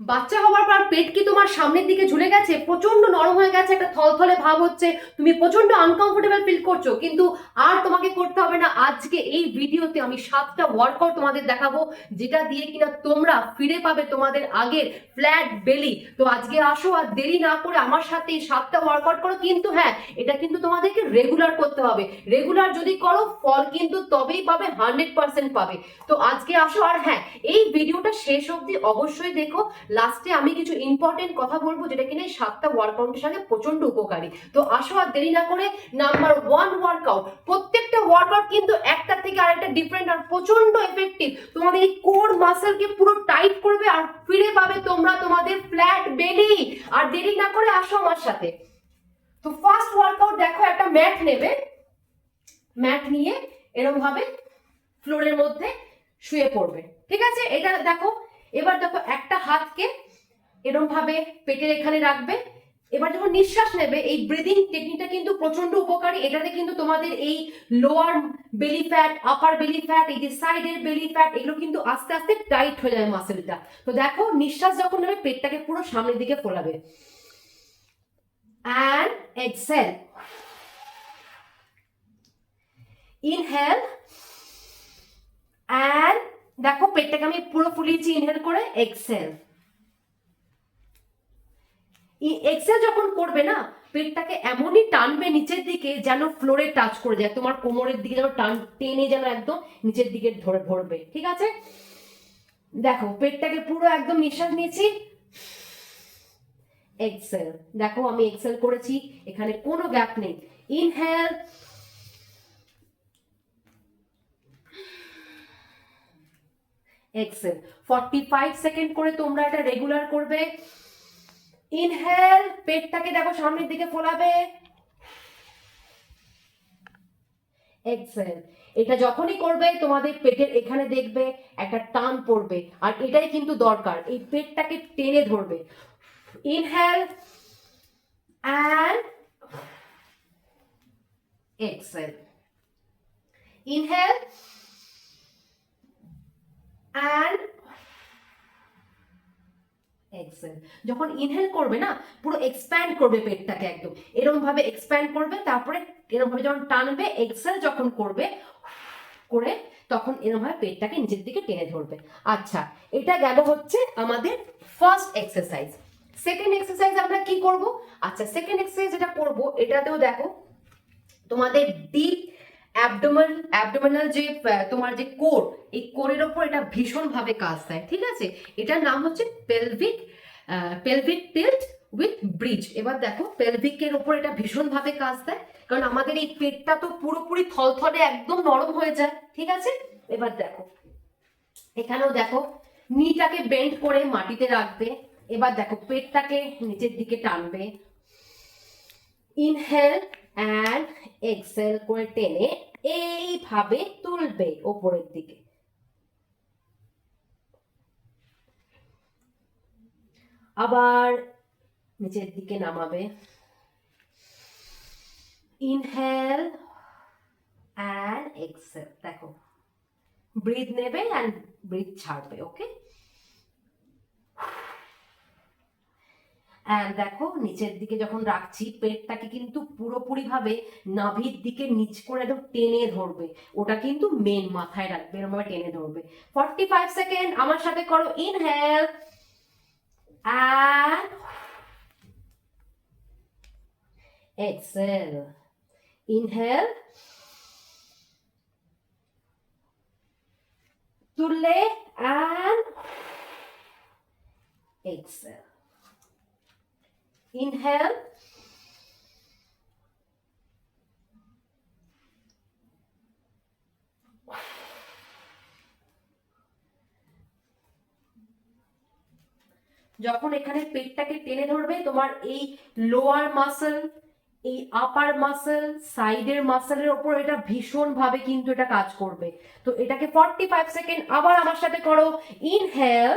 বাচ্চা হওয়ার পর পেট কি তোমার সামনের দিকে ঝুলে গেছে? প্রচণ্ড নরম হয়ে গেছে, একটা থলথলে ভাব হচ্ছে, তুমি প্রচণ্ড আনকমফোর্টেবল ফিল করছ, কিন্তু আর তোমাকে করতে হবে না। আজকে এই ভিডিওতে আমি সাতটা ওয়ার্কআউট তোমাদের দেখাবো, যেটা দিয়ে কিনা তোমরা ফিরে পাবে তোমাদের আগের ফ্ল্যাট বেলি তো আজকে আসো আর দেরি না করে আমার সাথে এই সাতটা ওয়ার্কআউট করো, কিন্তু হ্যাঁ এটা কিন্তু তোমাদেরকে রেগুলার করতে হবে। রেগুলার যদি করো, ফল কিন্তু তবেই পাবে হান্ড্রেড পার্সেন্ট পাবে। তো আজকে আসো আর হ্যাঁ এই ভিডিওটা শেষ অবধি অবশ্যই দেখো। লাস্টে আমি কিছু ইম্পর্টেন্ট কথা বলব যেটা কিনা এই সাতটা ওয়ার্কআউটের সঙ্গে প্রচণ্ড উপকারী। তো আসো আর দেরি না করে নাম্বার ওয়ান ওয়ার্কআউট প্রত্যেকটা ওয়ার্কআউট কিন্তু একটা থেকে আরেকটা ডিফারেন্ট আর প্রচণ্ড এফেক্টিভ তোমাদের এই কোর মাসেলকে পুরো টাইট করবে আর ফিরে পাবে তোমরা তোমাদের ফ্ল্যাট বেলি আর দেরি না করে আসো আমার সাথে। তো ফার্স্ট ওয়ার্কআউট দেখো, একটা ম্যাট নেবে। ম্যাট নিয়ে এরকম ভাবে ফ্লোরের মধ্যে শুয়ে পড়বে। ঠিক আছে? এটা দেখো এবার দেখো একটা হাতকে এরকম ভাবে পেটের এখানে রাখবে। এবার যখন নিঃশ্বাস নেবে, এই ব্রিদিং টেকনিকটা কিন্তু প্রচণ্ড উপকারী। এটাতে কিন্তু তোমাদের এই lower belly fat upper belly fat এই যে সাইডের বেলি ফ্যাট এগুলো কিন্তু আস্তে আস্তে টাইট হয়ে যাবে মাসেলটা তো দেখো, নিঃশ্বাস যখন নেবে, পেটটাকে পুরো সামনের দিকে ফোলাবে। And exhale. Inhale. And দেখো পেটটাকে আমি পুরো ফুলিয়েছি ইনহেল করে এক্সেল এক্সেল যখন করবে না, পেটটাকে এমনই টানবে নিচের দিকে যেন ফ্লোরে টাচ করে যায়, তোমার কোমরের দিকে যেন টান, টেনে যেন একদম নিচের দিকে ধরে ধরবে, ঠিক আছে? দেখো পেটটাকে পুরো একদম নিঃশ্বাস নিয়েছি। এক্সেল দেখো আমি এক্সেল করেছি, এখানে কোনো গ্যাপ নেই। Inhale exhale forty five second করে তোমরা এটা রেগুলার করবে। ইনহেল পেটটাকে দেখো সামনের দিকে ফোলাবে। এক্সেল এটা যখনই করবে, তোমাদের পেটের এখানে দেখবে একটা টান পড়বে। আর এটাই কিন্তু দরকার, এই পেটটাকে টেনে ধরবে। Inhale and exhale inhale and exhale যখন ইনহেল করবে না, পুরো এক্সপ্যান্ড করবে পেটটাকে একদম। এরকম ভাবে এক্সপ্যান্ড করবে, তারপরে এরকম ভাবে যখন টানবে এক্সেল যখন করবে, করে তখন এরকম ভাবে পেটটাকে নিচের দিকে টেনে ধরবে। আচ্ছা এটা গেল হচ্ছে আমাদের ফার্স্ট এক্সারসাইজ সেকেন্ড এক্সারসাইজ আমরা কি করব? আচ্ছা সেকেন্ড এক্সারসাইজ যেটা করব, এটাতেও দেখো, তোমাদের ডিপ অ্যাবডোমেন অ্যাবডোমিনাল যে তোমার যে কোর, এই কোরের ওপর এটা ভীষণ ভাবে কাজ দেয়, ঠিক আছে? এটার নাম হচ্ছে pelvic pelvic tilt with bridge এবার দেখো পেলভিকের ওপর এটা ভীষণ ভাবে কাজ দেয়, কারণ আমাদের এই পেটটা তো পুরোপুরি থলথলে একদম নরম হয়ে যায়, ঠিক আছে? এবার দেখো, এখানেও দেখো নিটাকে বেন্ড করে মাটিতে রাখবে, এবার দেখো, পেটটাকে নিচের দিকে টানবে। ইনহেল অ্যান্ড এক্সেল করে টেনে এইভাবে তুলবে ওপরের দিকে। আবার নিচের দিকে নামাবে। ইনহেল অ্যান্ড এক্সেল দেখো। ব্রিথ নেবে অ্যান্ড ব্রিথ ছাড়বে ওকে অ্যান্ড দেখো, নিচের দিকে যখন রাখছি, পেটটাকে কিন্তু পুরোপুরি ভাবে নাভির দিকে নিচ করে একদম টেনে ধরবে। ওটা কিন্তু মেন মাথায় রাখবে এরকম ভাবে টেনে ধরবে। ফর্টি ফাইভ সেকেন্ড আমার সাথে করো ইনহেল অ্যান্ড এক্সেল ইনহেল তুললে অ্যান্ড এক্সেল Inhale. যখন এখানে পেটটাকে টেনে ধরবে, তোমার এই লোয়ার মাসল এই আপার মাসল সাইডের মাসলের ওপর এটা ভীষণ ভাবে কিন্তু এটা কাজ করবে। তো এটাকে ফর্টি ফাইভ সেকেন্ড আবার আমার সাথে করো। ইনহেল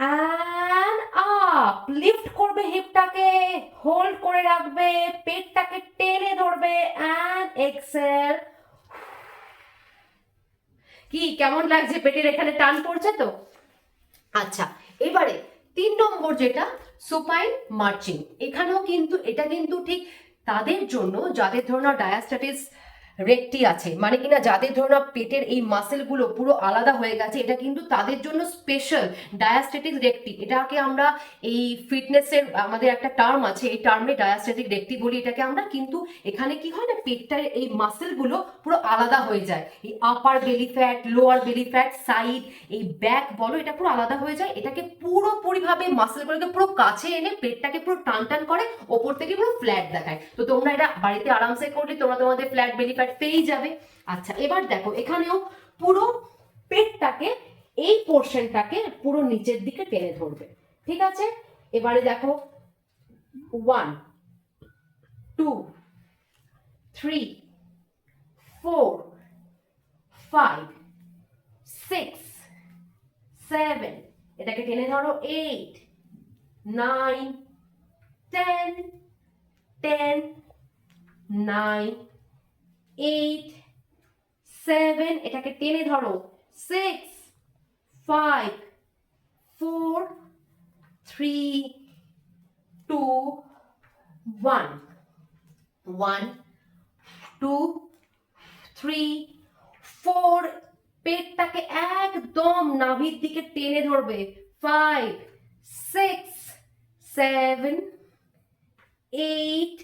অ্যান্ড আপ লিফট করবে হিপটাকে হোল্ড করে রাখবে, পেটটাকে টেনে ধরবে অ্যান্ড এক্সেল কি, কেমন লাগছে পেটের এখানে টান পড়ছে তো? আচ্ছা এবারে তিন নম্বর যেটা সুপাইন মার্চিং এখানেও কিন্তু, এটা কিন্তু ঠিক তাদের জন্য, যাদের ধরনের ডায়াস্টাটিস রেকটি আছে। মানে কিনা যাদের ধরনের পেটের এই মাসেলগুলো পুরো আলাদা হয়ে গেছে, এটা কিন্তু তাদের জন্য স্পেশাল ডায়াস্টেটিক রেকটি। এটাকে আমরা এই ফিটনেসের আমাদের একটা টার্ম আছে, এই টার্মে ডায়াস্টেটিক রেকটি বলি। এটাকে আমরা কিন্তু এখানে কি হয় না, পেটটার এই মাসেলগুলো পুরো আলাদা হয়ে যায়। এই upper belly fat lower belly fat side এই ব্যাক বলো, এটা পুরো আলাদা হয়ে যায়। এটাকে পুরোপুরিভাবে মাসেলগুলোকে পুরো কাছে এনে পেটটাকে পুরো টান টান করে, ওপর থেকে পুরো ফ্ল্যাট দেখায়। তো তোমরা এটা বাড়িতে আরামসে করলে, তোমরা তোমাদের ফ্ল্যাট বেলি ফ্যাট পেয়েই যাবে। আচ্ছা এবার দেখো, এখানেও পুরো পেটটাকে, এই পোর্শনটাকে পুরো নিচের দিকে টেনে ধরবে। ঠিক আছে? এবারে দেখো one two three four five six seven এটাকে টেনে ধরো eight nine ten ten nine eight seven এটাকে টেনে ধরো six five four three two one one two three four পেটটাকে একদম নাভির দিকে টেনে ধরবে five six seven eight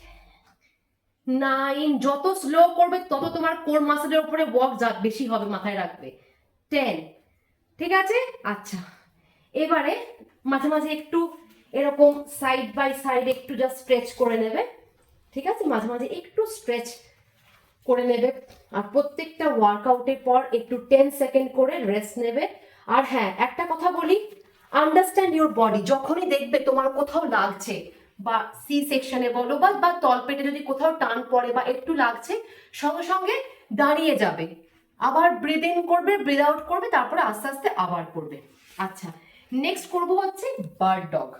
nine, যত স্লো করবে, তত তোমার কোর মাসেলের উপরে ওয়ার্ক বেশি হবে মাথায় রাখবে। টেন ঠিক আছে? আচ্ছা এবারে মাঝে মাঝে একটু এরকম সাইড বাই সাইড একটু জাস্ট স্ট্রেচ করে নেবে। ঠিক আছে? মাঝে মাঝে একটু স্ট্রেচ করে নেবে। আর প্রত্যেকটা ওয়ার্কআউটের পর একটু টেন সেকেন্ড করে রেস্ট নেবে। আর হ্যাঁ একটা কথা বলি আন্ডারস্ট্যান্ড ইউর বডি যখনই দেখবে তোমার কোথাও লাগছে বা সি সেকশনে বলো বা বা তলপেটে যদি কোথাও টান পড়ে বা একটু লাগছে, সঙ্গে সঙ্গে দাঁড়িয়ে যাবে। আবার ব্রিদ ইন করবে ব্রিদ আউট করবে, তারপরে আস্তে আস্তে আবার করবে। আচ্ছা নেক্সট করব হচ্ছে বার্ড ডগ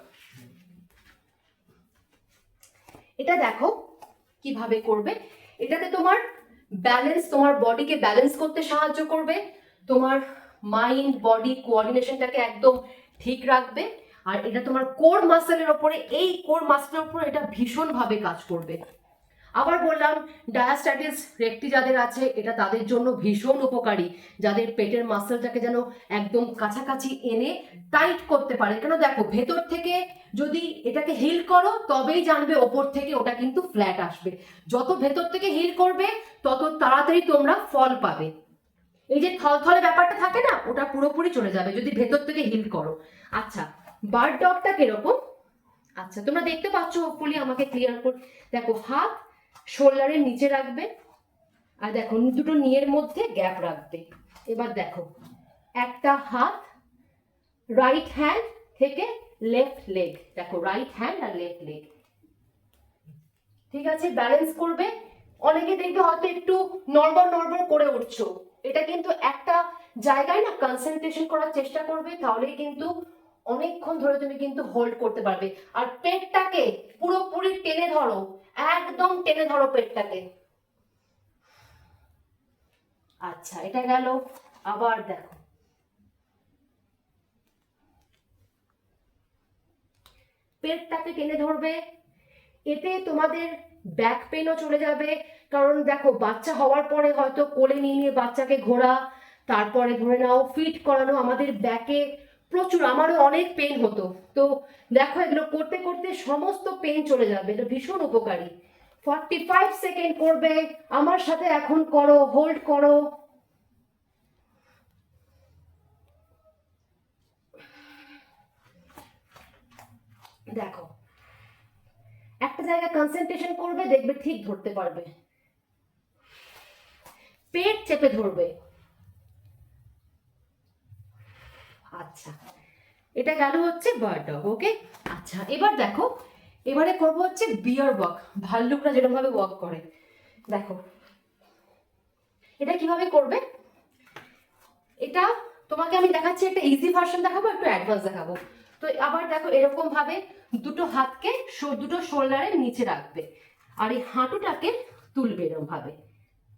এটা দেখো কীভাবে করবে। এটাতে তোমার ব্যালেন্স তোমার বডিকে ব্যালেন্স করতে সাহায্য করবে। তোমার মাইন্ড বডি কোঅর্ডিনেশনটাকে একদম ঠিক রাখবে। আর এটা তোমার কোর মাসেলের ওপরে, এই কোর মাসেলের ওপরে এটা ভীষণভাবে কাজ করবে। আবার বললাম ডায়াস্টাটিস রেকটি যাদের আছে, এটা তাদের জন্য ভীষণ উপকারী। যাদের পেটের মাসেলটাকে যেন একদম কাছাকাছি এনে টাইট করতে পারে। কেন দেখো, ভেতর থেকে যদি এটাকে হিল করো, তবেই জানবে ওপর থেকে ওটা কিন্তু ফ্ল্যাট আসবে। যত ভেতর থেকে হিল করবে, তত তাড়াতাড়ি তোমরা ফল পাবে। এই যে থলথলে ব্যাপারটা থাকে না, ওটা পুরোপুরি চলে যাবে যদি ভেতর থেকে হিল করো। আচ্ছা বার্ড ডগটা কীরকম? আচ্ছা তোমরা দেখতে পাচ্ছ হোপফুলি আমাকে ক্লিয়ার কর দেখো, হাত শোল্ডারের নিচে রাখবে, আর দেখো, দুটো নিয়ের মধ্যে গ্যাপ রাখবে। এবার দেখো, একটা হাত রাইট হ্যান্ড থেকে লেফট লেগ দেখো রাইট হ্যান্ড আর লেফট লেগ ঠিক আছে ব্যালেন্স করবে। অনেকে দেখবে হয়তো একটু নড়বড় নড়বড় করে উঠছো। এটা কিন্তু একটা জায়গায় না কনসেন্ট্রেশন করার চেষ্টা করবে, তাহলেই কিন্তু অনেকক্ষণ ধরে তুমি কিন্তু হোল্ড করতে পারবে। আর পেটটাকে পুরোপুরি টেনে ধরো, একদম টেনে ধরো পেটটাকে। আচ্ছা এটা গেল। আবার দেখো। পেটটাকে টেনে ধরবে। এতে তোমাদের ব্যাক পেনও চলে যাবে। কারণ দেখো, বাচ্চা হওয়ার পরে হয়তো কোলে নিয়ে নিয়ে বাচ্চাকে ঘোরা, তারপরে ধরে নাও ফিট করানো আমাদের ব্যাকে প্রচুর, আমারও অনেক পেন হতো। তো দেখো, এগুলো করতে করতে সমস্ত পেন চলে যাবে। এটা ভীষণ উপকারী। ফর্টি ফাইভ সেকেন্ড করবে, আমার সাথে এখন করো হোল্ড করো। দেখো, একটা জায়গায় কনসেন্ট্রেশন করবে, দেখবে ঠিক ধরতে পারবে। পেট চেপে ধরবে। আচ্ছা। এটা গেল হচ্ছে বার্ড ডগ ওকে আচ্ছা এবার দেখো, এবারে করব হচ্ছে বিয়ার ওয়াক ভাল্লুকরা যেরকম ভাবে ওয়াক করে। দেখো, এটা কীভাবে করবে? এটা তোমাকে আমি দেখাচ্ছি, একটা ইজি ভার্সন দেখাবো, একটু অ্যাডভান্স দেখাবো। তো আবার দেখো এরকম ভাবে দুটো হাতকে দুটো শোল্ডারের নিচে রাখবে। আর এই হাঁটুটাকে তুলবে এরকম ভাবে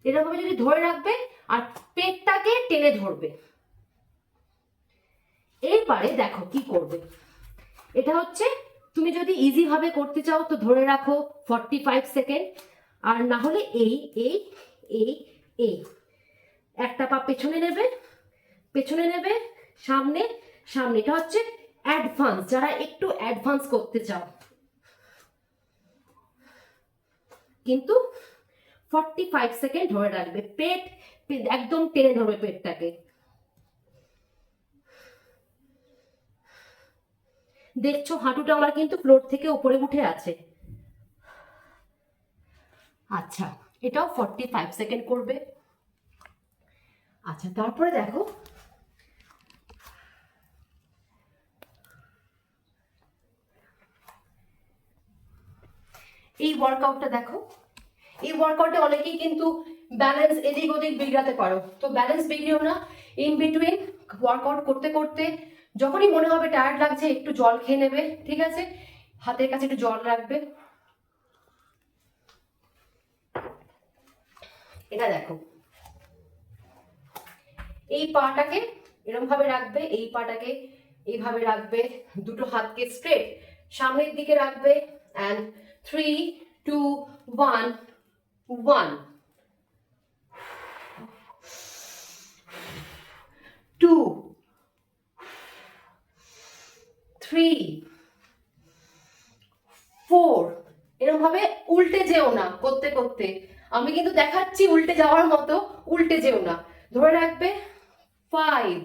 এরকম ভাবে যদি ধরে রাখবে, আর পেটটাকে টেনে ধরবে। এরপরে দেখো কি করবে। এটা হচ্ছে, তুমি যদি ইজি ভাবে করতে চাও তো ধরে রাখো ফর্টি ফাইভ সেকেন্ড আর না হলে এই এই এই এই। একটা পা পেছনে নেবে পেছনে নেবে, সামনে সামনে। এটা হচ্ছে অ্যাডভান্স যারা একটু অ্যাডভান্স করতে চাও। কিন্তু ফর্টি ফাইভ সেকেন্ড ধরে রাখবে। পেট, একদম টেনে ধরবে পেটটাকে। দেখছ, হাঁটুটা আমার কিন্তু ফ্লোর থেকে উপরে উঠে আছে। আচ্ছা এটাও ফর্টি ফাইভ সেকেন্ড করবে। আচ্ছা তারপরে দেখো। এই ওয়ার্কআউটটা দেখো। এই ওয়ার্কআউটে অনেকেই কিন্তু ব্যালেন্স এদিক ওদিক বিগড়াতে পারো। তো ব্যালেন্স বিগড়িও না ইন বিটুইন ওয়ার্কআউট করতে করতে যখনই মনে হবে টায়ার্ড লাগছে, একটু জল খেয়ে নেবে, ঠিক আছে? হাতের কাছে একটু জল রাখবে। এটা দেখো। এই পাটাকে এরকম ভাবে রাখবে, এই পাটাকে এইভাবে রাখবে, দুটো হাতকে স্ট্রেট সামনের দিকে রাখবে and three two one one two three four এরকম ভাবে উল্টে যেও না করতে করতে। আমি কিন্তু দেখাচ্ছি উল্টে যাওয়ার মতো, উল্টে যেও না। ধরে রাখবে ফাইভ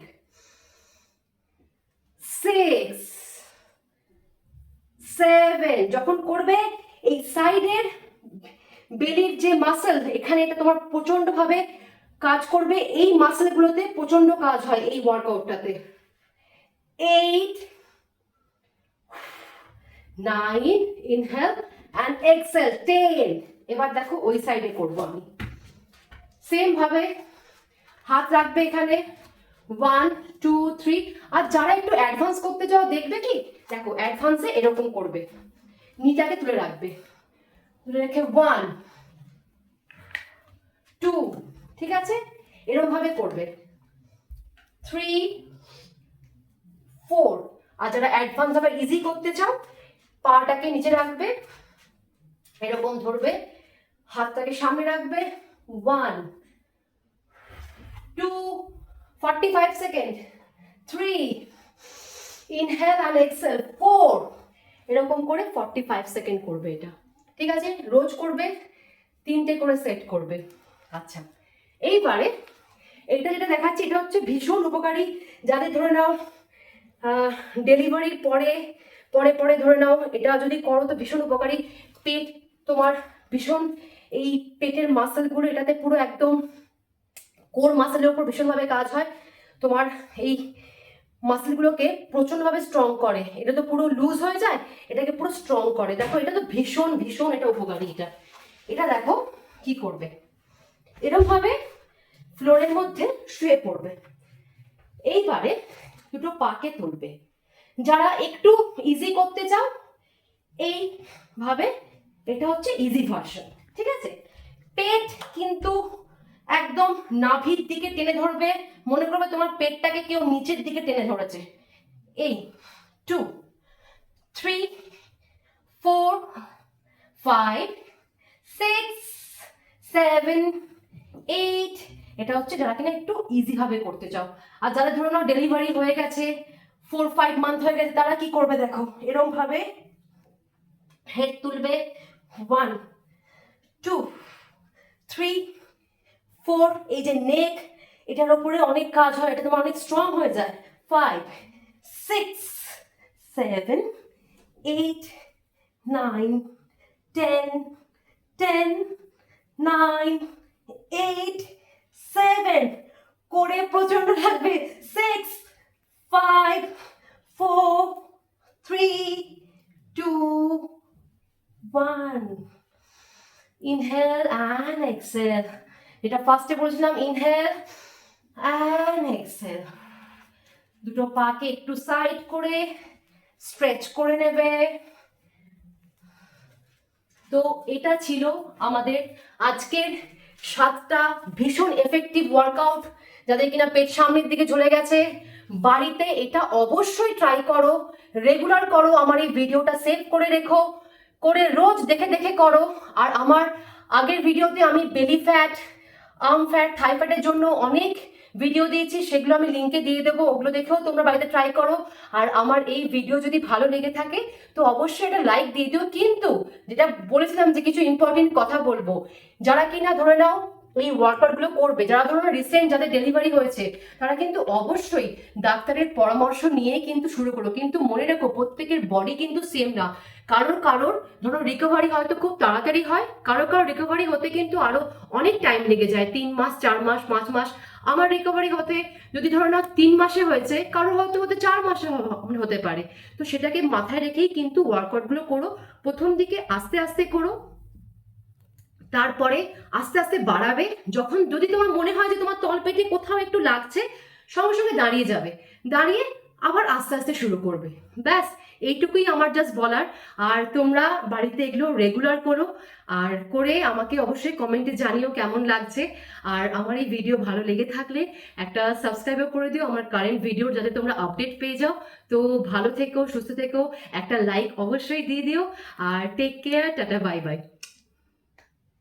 সিক্স সেভেন যখন করবে, এই সাইডের বেলির যে মাসেল এখানে এটা তোমার প্রচণ্ড ভাবে কাজ করবে। এই মাসেলগুলোতে প্রচণ্ড কাজ হয় এই ওয়ার্কআউটটাতে eight nine inhale and exhale ten এবার দেখো ওই সাইডে করব আমি। সেম ভাবে হাত রাখবে এখানে। ওয়ান টু থ্রি আর যারা একটু অ্যাডভান্স করতে চাও দেখবে কি? দেখো অ্যাডভান্সে এরকম করবে। নিটাকে তুলে রাখবে। তুলে রেখে ওয়ান টু ঠিক আছে? এরকম ভাবে করবে। থ্রি ফোর আর যারা অ্যাডভান্স আবার ইজি করতে চাও পাটাকে নিচে রাখবে, এরকম ধরবে, হাতটাকে সামনে রাখবে one two forty five second three inhale and exhale four এরকম করে ফর্টি ফাইভ সেকেন্ড করবে এটা। ঠিক আছে? রোজ করবে, তিনটে করে সেট করবে। আচ্ছা এইবারে এটা যেটা দেখাচ্ছি, এটা হচ্ছে ভীষণ উপকারী। যাদের ধরে নাও ডেলিভারির পরে পরে পরে ধরে নাও, এটা যদি করো তো ভীষণ উপকারী। পেট তোমার ভীষণ, এই পেটের মাসেলগুলো এটাতে পুরো একদম কোর মাসেলের উপর ভীষণভাবে কাজ হয়। তোমার এই মাসেলগুলোকে প্রচণ্ডভাবে স্ট্রং করে। এটা তো পুরো লুজ হয়ে যায়, এটাকে পুরো স্ট্রং করে। দেখো, এটা তো ভীষণ ভীষণ এটা উপকারী এটা। এটা দেখো কি করবে। এরকম ভাবে ফ্লোরের মধ্যে শুয়ে পড়বে। এইবারে দুটো পাকে তুলবে। যারা একটু ইজি করতে চাও, এইভাবে এটা হচ্ছে ইজি ভার্সন ঠিক আছে? পেট কিন্তু একদম নাভির দিকে টেনে ধরবে, মনে করবে তোমার পেটটাকে কেউ নিচের দিকে টেনে ধরেছে। এই two three four five six seven eight এটা হচ্ছে যারা কিনা একটু ইজি ভাবে করতে চাও। আর যারা ধরো না ডেলিভারি হয়ে গেছে ফোর ফাইভ মান্থ হয়ে গেছে, তারা কি করবে দেখো? এরকম ভাবে হেড তুলবে ওয়ান টু থ্রি ফোর এই যে নেক এটার ওপরে অনেক কাজ হয়, এটা তোমার অনেক স্ট্রং হয়ে যায় five six seven eight nine ten ten nine eight seven করে প্রচণ্ড লাগবে six five four three two one inhale and exhale এটা ফার্স্টে বলেছিলাম ইনহেল অ্যান্ড এক্সেল দুটো পাকে একটু সাইড করে স্ট্রেচ করে নেবে। তো এটা ছিল আমাদের আজকের সাতটা ভীষণ এফেক্টিভ ওয়ার্কআউট যাদের কিনা পেট সামনের দিকে ঝুলে গেছে বাড়িতে এটা অবশ্যই ট্রাই করো রেগুলার করো, আমার এই ভিডিওটা সেভ করে রেখো, করে রোজ দেখে দেখে করো। আর আমার আগের ভিডিওতে আমি belly fat arm fat thigh ফ্যাটের জন্য অনেক ভিডিও দিয়েছি, সেগুলো আমি লিঙ্কে দিয়ে দেবো, ওগুলো দেখেও তোমরা বাড়িতে ট্রাই করো। আর আমার এই ভিডিও যদি ভালো লেগে থাকে, তো অবশ্যই এটা লাইক দিয়ে দিও। কিন্তু যেটা বলেছিলাম যে কিছু ইম্পর্টেন্ট কথা বলব, যারা কিনা ধরে নাও এই ওয়ার্কআউটগুলো করবে। যারা ধরো রিসেন্ট যাদের ডেলিভারি হয়েছে, তারা কিন্তু অবশ্যই ডাক্তারের পরামর্শ নিয়ে কিন্তু শুরু করো। কিন্তু মনে রেখো, প্রত্যেকের বডি কিন্তু সেম না। কারোর কারোর ধরো রিকভারি হয়তো খুব তাড়াতাড়ি হয় কারও কারও রিকভারি হতে কিন্তু আরও অনেক টাইম লেগে যায়। তিন মাস, চার মাস, পাঁচ মাস। আমার রিকভারি হতে যদি ধরো না তিন মাসে হয়েছে, কারোর হয়তো হতে চার মাসে হতে পারে। তো সেটাকে মাথায় রেখেই কিন্তু ওয়ার্কআউটগুলো করো। প্রথম দিকে আস্তে আস্তে করো। তারপরে আস্তে আস্তে বাড়াবে। যখন যদি তোমার মনে হয় যে তোমার তলপেটে কোথাও একটু লাগছে, সঙ্গে সঙ্গে দাঁড়িয়ে যাবে। দাঁড়িয়ে আবার আস্তে আস্তে শুরু করবে। ব্যাস, এইটুকুই আমার জাস্ট বলার। আর তোমরা বাড়িতে এগুলো রেগুলার করো। আর করে আমাকে অবশ্যই কমেন্টে জানিও কেমন লাগছে। আর আমার এই ভিডিও ভালো লেগে থাকলে একটা সাবস্ক্রাইবও করে দিও। আমার কারেন্ট ভিডিওর যাতে তোমরা আপডেট পেয়ে যাও। তো ভালো থেকো, সুস্থ থেকো। একটা লাইক অবশ্যই দিয়ে দিও। আর take care tata bye bye